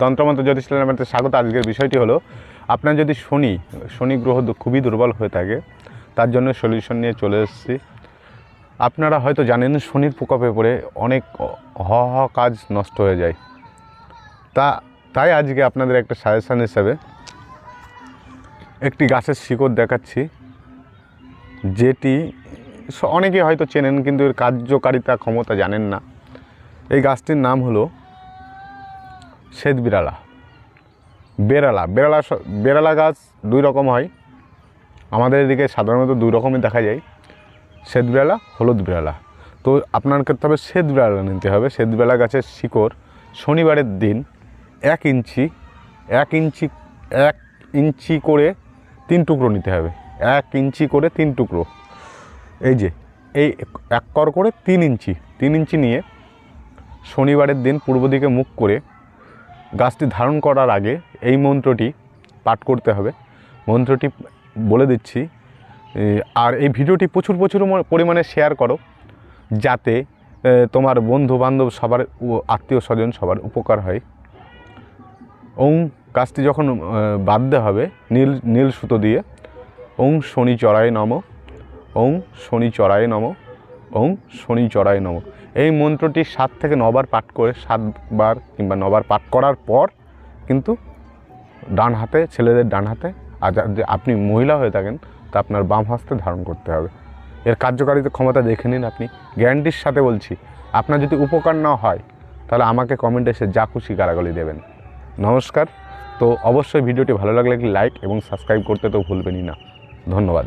তন্ত্রমন্ত্র জ্যোতিষ চ্যানেলে স্বাগত আজকের বিষয়টি হলো, আপনার যদি শনি শনি গ্রহ খুবই দুর্বল হয়ে থাকে, তার জন্য সলিউশন নিয়ে চলে এসেছি। আপনারা হয়তো জানেন শনির প্রকোপে পড়ে অনেক হ হ কাজ নষ্ট হয়ে যায়। তা, তাই আজকে আপনাদের একটা সাজেশান হিসাবে একটি গাছের শিকড় দেখাচ্ছি, যেটি অনেকে হয়তো চেনেন, কিন্তু এর কার্যকারিতা, ক্ষমতা জানেন না। এই গাছটির নাম হলো শ্বেত বিড়ালা। বেড়ালা। বেড়ালা বেড়ালা গাছ দুই রকম হয়। আমাদের এদিকে সাধারণত দুই রকমই দেখা যায়। শ্বেত বিড়ালা, হলুদ বিড়ালা। তো আপনার করতে হবে শ্বেত বিড়ালা নিতে হবে। শ্বেত বিড়ালা গাছের শিকড় শনিবারের দিন এক ইঞ্চি এক ইঞ্চি এক ইঞ্চি করে তিন টুকরো নিতে হবে। এক ইঞ্চি করে তিন টুকরো। এই যে, এই এক কর করে তিন ইঞ্চি। তিন ইঞ্চি নিয়ে শনিবারের দিন পূর্ব দিকে মুখ করে গাছটি ধারণ করার আগে এই মন্ত্রটি পাঠ করতে হবে। মন্ত্রটি বলে দিচ্ছি আর এই ভিডিওটি প্রচুর প্রচুর পরিমাণে শেয়ার করো, যাতে তোমার বন্ধু বান্ধব সবার আত্মীয় স্বজন সবার উপকার হয়। ওং, গাছটি যখন বাঁধতে হবে, নীল নীল সুতো দিয়ে, ওং শনি চড়ায় নম, ওং শনি চড়ায় নম। ওং শনি চড়ায় নম। এই মন্ত্রটি সাত থেকে নবার পাঠ করে, সাতবার কিংবা নবার পাঠ করার পর কিন্তু ডান হাতে, ছেলেদের ডান হাতে, আর আপনি মহিলা হয়ে থাকেন, তা আপনার বাম হস্তে ধারণ করতে হবে। এর কার্যকারিতা ক্ষমতা দেখে নিন আপনি। গ্যারান্টির সাথে বলছি, আপনার যদি উপকার না হয়, তাহলে আমাকে কমেন্টে এসে যা খুশি গালাগালি দেবেন। নমস্কার। তো অবশ্যই ভিডিওটি ভালো লাগলে লাইক এবং সাবস্ক্রাইব করতে তো ভুলবেনই না। ধন্যবাদ।